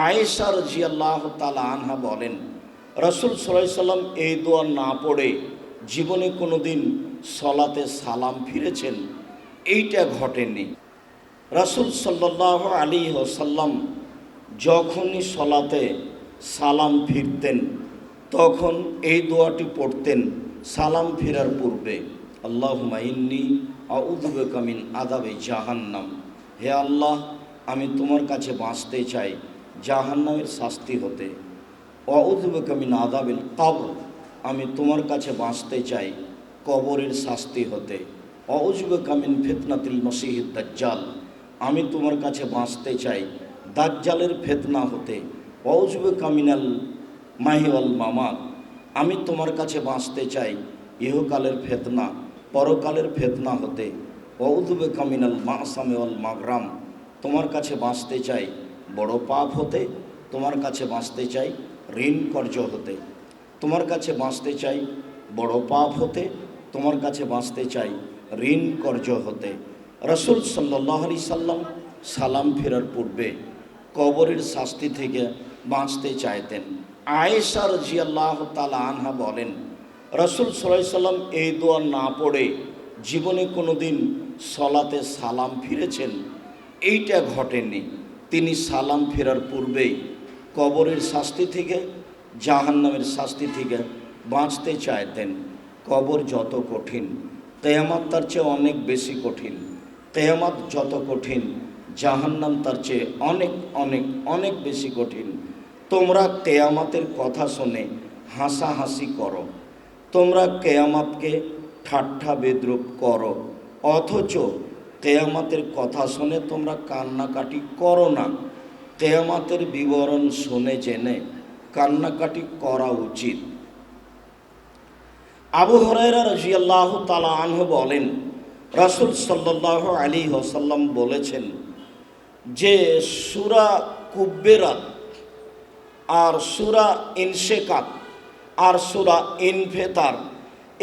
আয়েশা রাজিয়াল্লাহ তালা আনহা বলেন, রসুল সাল্লাম এই দোয়া না পড়ে জীবনে কোনো দিন সলাতে সালাম ফিরেছেন, এইটা ঘটেনি। রসুল সাল্লাহ আলী সাল্লাম যখনই সলাতে সালাম ফিরতেন, তখন এই দোয়াটি পড়তেন সালাম ফেরার পূর্বে আল্লাহ মাইন্নি আউদুবে কামিন আদাবে জাহান্নাম। হে আল্লাহ, আমি তোমার কাছে বাঁচতে চাই জাহান্নামের শাস্তি হতে। অউদুবে কামিন আদাবিল কবর। আমি তোমার কাছে বাঁচতে চাই, কবরের শাস্তি হতে। অউজবে কামিন ফেতনাতিল মসিহিদ দাজ্জাল আমি তোমার কাছে বাঁচতে চাই, দাজ্জালের ফেতনা হতে। অউজবে কামিনাল মাহিওয়াল মামাত। আমি তোমার কাছে বাঁচতে চাই, ইহকালের ফেতনা, পরকালের ফেতনা হতে। অউদবে কামিনাল মাসামেওয়াল মাগরাম। তোমার কাছে বাঁচতে চাই বড় পাপ হতে তোমার কাছে বাঁচতে চাই, ঋণ কর্য হতে তোমার কাছে বাঁচতে চাই, বড় পাপ হতে তোমার কাছে বাঁচতে চাই, ঋণ কর্য হতে। রসুল সাল্লাহ আলি সাল্লাম সালাম ফেরার পূর্বে কবরের শাস্তি থেকে বাঁচতে চাইতেন। আয়েশা রাজিয়াল্লাহ তালা আনহা বলেন, রসুল সাল্লাহ সাল্লাম এই দোয়া না পড়ে জীবনে কোনো দিন সলাতে সালাম ফিরেছেন, এইটা ঘটেনি। তিনি সালাম ফেরার পূর্বেই কবরের শাস্তি থেকে, জাহান্নামের শাস্তি থেকে বাঁচতে চাইতেন। কবর যত কঠিন, কেয়ামাত তার চেয়ে অনেক বেশি কঠিন। কেয়ামাত যত কঠিন, জাহান্নাম তার চেয়ে অনেক অনেক অনেক বেশি কঠিন। তোমরা কেয়ামাতের কথা শুনে হাসাহাসি করো। তোমরা কেয়ামাতকে ঠাট্টা বেদ্রুপ করো। অথচ কেয়ামাতের কথা শুনে তোমরা কান্নাকাটি করো না। কেয়ামাতের বিবরণ শুনে জেনে কান্নাকাটি করা উচিত। আবু হরাইরা রাজিয়াল্লাহ তালা আনহু বলেন, রাসুল সাল্লাহ আলী ওসাল্লাম বলেছেন যে সুরা কুব্বেরাত আর সুরা ইনশেকাত আর সুরা ইনফেতার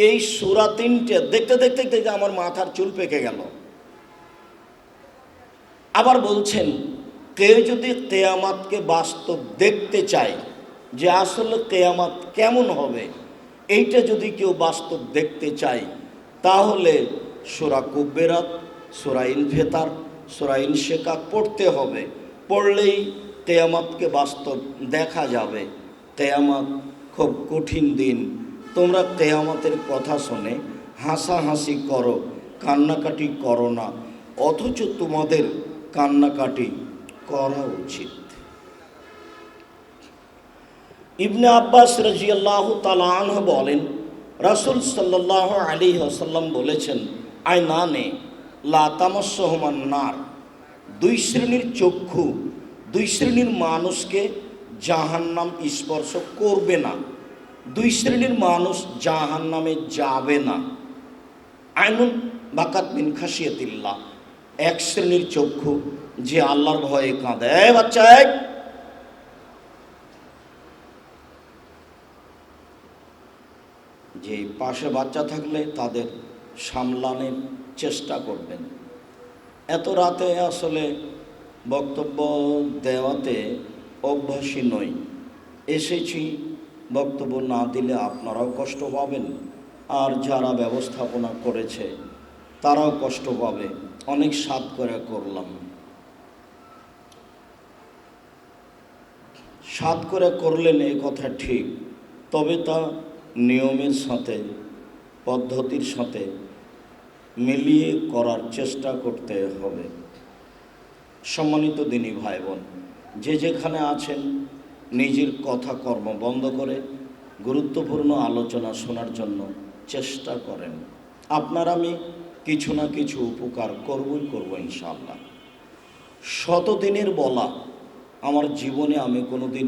এই সুরা তিনটে দেখতে দেখতে দেখতে আমার মাথার চুল পেকে গেল। আবার বলছেন, কেউ যদি কেয়ামাতকে বাস্তব দেখতে চায় যে আসলে কেয়ামাত কেমন হবে, এইটা যদি কেউ বাস্তব দেখতে চায়, তাহলে সোরা কুব্বেরাত সোরাইন ইনফেতার, সোরা শেখা পড়তে হবে। পড়লেই কেয়ামাতকে বাস্তব দেখা যাবে। কেয়ামাত খুব কঠিন দিন। তোমরা কেয়ামতের কথা শুনে হাসাহাসি করো, কান্নাকাটি করো না। অথচ তোমাদের কান্নাকাটি করা উচিত। ইবনে আব্বাস রাজিয়াল্লাহ তালাহ বলেন, রাসুল সাল্লাহ আলী আসাল্লাম বলেছেন, আয় না নে লাতামসহমান নার দুই শ্রেণির চক্ষু, দুই শ্রেণির মানুষকে জাহান্নাম স্পর্শ করবে না, দুই শ্রেণির মানুষ জাহান নামে যাবে না। আইনুন বাকাত বিন খাসিয়াতিল্লাহ এক শ্রেণির চক্ষু যে আল্লাহর ভয়ে কাঁদে। বাচ্চা এক যে পাশে বাচ্চা থাকলে তাদের সামলানোর চেষ্টা করবেন। এত রাতে আসলে বক্তব্য দেওয়াতে অভ্যাসী নই। এসেছি, বক্তব্য না দিলে আপনারাও কষ্ট পাবেন। আর যারা ব্যবস্থাপনা করেছে তারাও কষ্ট পাবে। অনেক স্বাদ করে করলাম। স্বাদ করে করলেন এই কথা ঠিক, তবে তা নিয়মের সাথে, পদ্ধতির সাথে মিলিয়ে করার চেষ্টা করতে হবে। সম্মানিত দিনী ভাই বোন যে যেখানে আছেন, নিজের কথা কর্ম বন্ধ করে গুরুত্বপূর্ণ আলোচনা শোনার জন্য চেষ্টা করেন। আপনার আমি কিছু না কিছু উপকার করবই করব ইনশাল্লাহ শতদিনের বলা, আমার জীবনে আমি কোনোদিন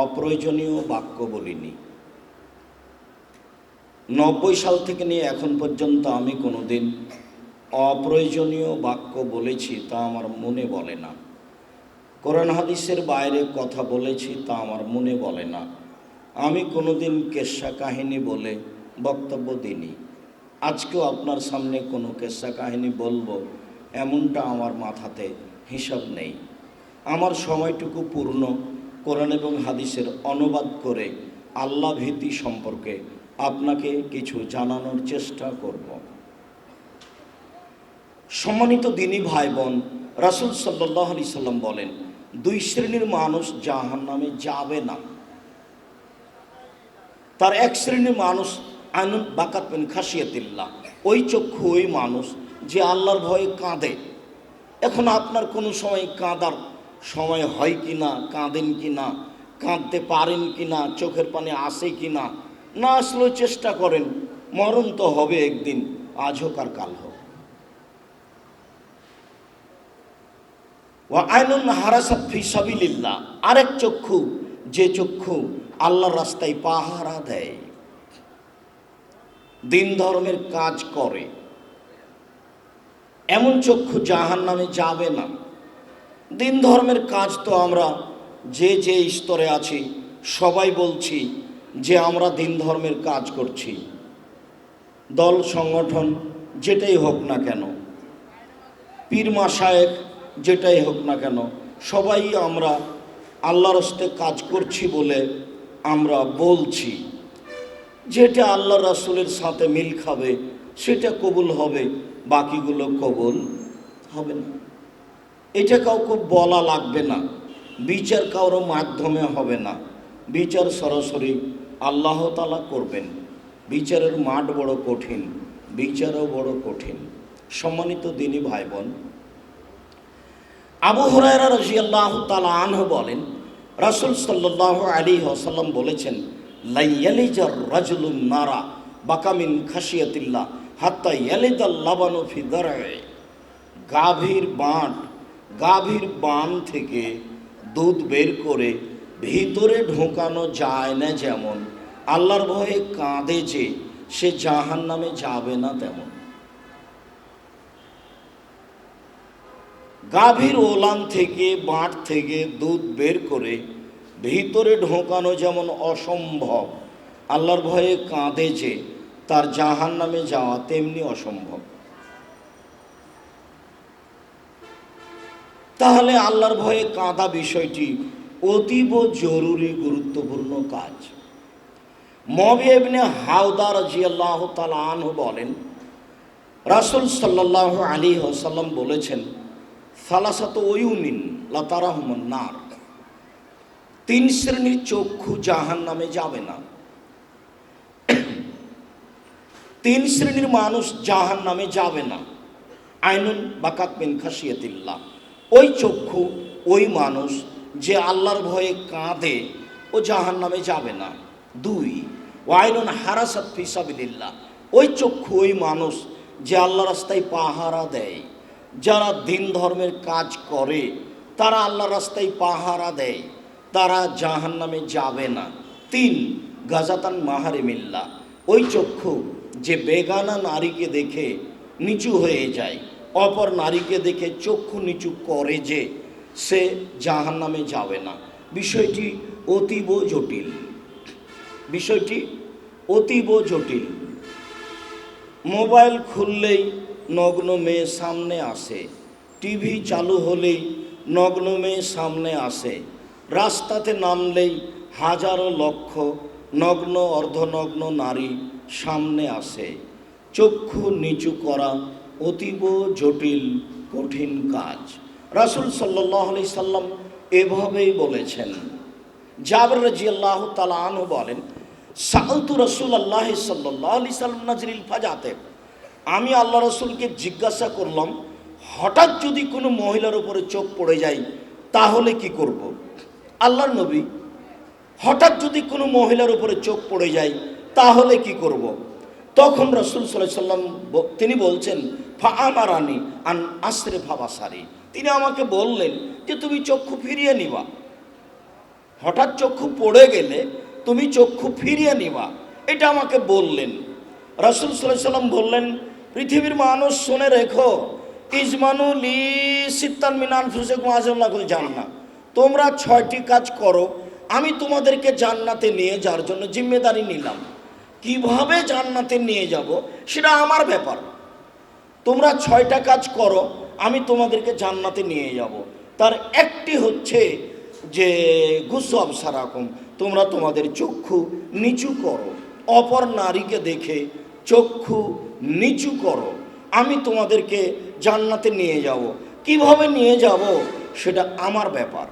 অপ্রয়োজনীয় বাক্য বলিনি। নব্বই সাল থেকে নিয়ে এখন পর্যন্ত আমি কোনোদিন অপ্রয়োজনীয় বাক্য বলেছি তা আমার মনে বলে না। কোরআন হাদিসের বাইরে কথা বলেছি তা আমার মনে বলে না। আমি কোনোদিন কেসা কাহিনী বলে বক্তব্য দিইনি। আজকেও আপনার সামনে কোনো কেসা কাহিনী বলব, এমনটা আমার মাথাতে হিসাব নেই। আমার সময়টুকু পূর্ণ কোরআন এবং হাদিসের অনুবাদ করে আল্লাহ ভীতি সম্পর্কে আপনাকে কিছু জানানোর চেষ্টা করব। সম্মানিত দিনী ভাই বোন রাসুল সাল্লাহ আলি সাল্লাম বলেন, দুই শ্রেণির মানুষ জাহান নামে যাবে না। তার এক শ্রেণির মানুষ আইনুন বাকাত পেন খাসিয়াতিল্লাহ ওই চক্ষু ওই মানুষ যে আল্লাহর ভয়ে কাঁদে। এখন আপনার কোনো সময় কাঁদার সময় হয় কি না, কাঁদেন কি না, কাঁদতে পারেন কি না, চোখের পানে আসে কি না না আসলেও চেষ্টা করেন, মরণ তো হবে একদিন, আজ হোক আর কাল হোক। আইনুন হারাসাত ফি সাবিলিল্লাহ। আরেক চক্ষু, যে চক্ষু আল্লাহর রাস্তায় পাহারা দেয়। দিন ধর্মের কাজ করে। এমন চক্ষু জাহান নামে যাবে না। দিন ধর্মের কাজ তো আমরা যে যে স্তরে আছি, সবাই বলছি যে আমরা দিন ধর্মের কাজ করছি। দল, সংগঠন যেটাই হোক না কেন, পীর মাসায়েক যেটাই হোক না কেন, সবাই আমরা আল্লাহর হস্তে কাজ করছি বলে আমরা বলছি। যেটা আল্লাহ রাসুলের সাথে মিল খাবে, সেটা কবুল হবে, বাকিগুলো কবুল হবে না। এটা কাউকে বলা লাগবে না, বিচার কারও মাধ্যমে হবে না। বিচার সরাসরি আল্লাহ তালা করবেন। বিচারের মাঠ বড় কঠিন, বিচারও বড় কঠিন। সম্মানিত দিনী ভাই বোন আবু হরাইরা রাজি আল্লাহ তালা আনহ বলেন, রাসুল সাল্লাহ আলী আসাল্লাম বলেছেন লাইয়ালিজার রাজুলুন নারা বাকামিন খাসিয়াতিল্লাহ হাত্তা ইয়ালিদাল লাবানু ফি দারায়ে গাভীর বান গাভীর বান থেকে দুধ বের করে ভিতরে ঢোকানো যায় না যেমন। আল্লাহর ভয়ে কাঁদে যে, সে জাহান নামে যাবে না তেমন। গাভীর ওলান থেকে বাঁট থেকে দুধ বের করে ভিতরে ঢোকানো যেমন অসম্ভব, আল্লাহর ভয়ে কাঁদে যে, তার জাহান নামে যাওয়া তেমনি অসম্ভব। তাহলে আল্লাহর ভয়ে কাঁদা বিষয়টি অতীব জরুরি, গুরুত্বপূর্ণ কাজ। মবিবনে হাওদার জিয়াল্লাহ তালাহ বলেন, রাসুল সাল্লাহ আলী ওসাল্লাম বলেছেন ফালাসাত ওয়ুমিন লতারাহমন নার। তিন শ্রেণির চক্ষু জাহান নামে যাবে না। তিন শ্রেণির মানুষ জাহান নামে যাবে না। আইনুন বাকাত মিন খাসিয়াতিল্লাহ ওই চক্ষু, ওই মানুষ যে আল্লাহর ভয়ে কাঁদে, ও জাহান নামে যাবে না। দুই ও ওয়াইনুন হারাসাত ফিসাবিল্লাহ ওই চক্ষু, ওই মানুষ যে আল্লাহ রাস্তায় পাহারা দেয়, যারা দিন ধর্মের কাজ করে, তারা আল্লাহ রাস্তায় পাহারা দেয়। তারা জাহান নামে যাবে না। তিন, গাজাতান মাহারিমিল্লা। ওই চক্ষু যে বেগানা নারীকে দেখে নিচু হয়ে যায়, অপর নারীকে দেখে চক্ষু নিচু করে যে সে জাহান নামে যাবে না। বিষয়টি অতীব জটিল। বিষয়টি অতীব জটিল। মোবাইল খুললেই নগ্ন মেয়ে সামনে আসে। টিভি চালু হলেই নগ্ন মেয়ে সামনে আসে। রাস্তাতে নামলেই হাজারো লক্ষ নগ্ন অর্ধনগ্ন নারী সামনে আসে। চক্ষু নিচু করা অতীব জটিল, কঠিন কাজ। রাসুল সাল্লাহ আলি সাল্লাম এভাবেই বলেছেন। জাবর রাজি আল্লাহ তালাহ বলেন সালতু রসুল আল্লাহ সাল্লাহ আলি সাল্লাম নাজরিল ফাজাতে। আমি আল্লাহ রসুলকে জিজ্ঞাসা করলাম, হঠাৎ যদি কোনো মহিলার উপরে চোখ পড়ে যায়, তাহলে কি করব। আল্লাহর নবী। হঠাৎ যদি কোনো মহিলার উপরে চোখ পড়ে যায়, তাহলে কি করব। তখন রসুল সাল্লাহ সাল্লাম তিনি বলছেন ফা আমারানি আন আশ্রে ফাবাসারি তিনি আমাকে বললেন যে, তুমি চক্ষু ফিরিয়ে নিবা। হঠাৎ চক্ষু পড়ে গেলে তুমি চক্ষু ফিরিয়ে নিবা। এটা আমাকে বললেন। রাসুল সাল্লাহ সাল্লাম বললেন, পৃথিবীর মানুষ শুনে রেখো, ইজমানু লি সিত্তান মিনান ফুসে আজল্লাহুল জান্না তোমরা ছয়টি কাজ করো, আমি তোমাদেরকে জান্নাতে নিয়ে যাওয়ার জন্য জিম্মেদারি নিলাম। কীভাবে জান্নাতে নিয়ে যাব সেটা আমার ব্যাপার। তোমরা ছয়টা কাজ করো, আমি তোমাদেরকে জান্নাতে নিয়ে যাব। তার একটি হচ্ছে যে গুসব সারাকম, তোমরা তোমাদের চক্ষু নিচু করো। অপর নারীকে দেখে চক্ষু নিচু করো। আমি তোমাদেরকে জান্নাতে নিয়ে যাব। কীভাবে নিয়ে যাব সেটা আমার ব্যাপার।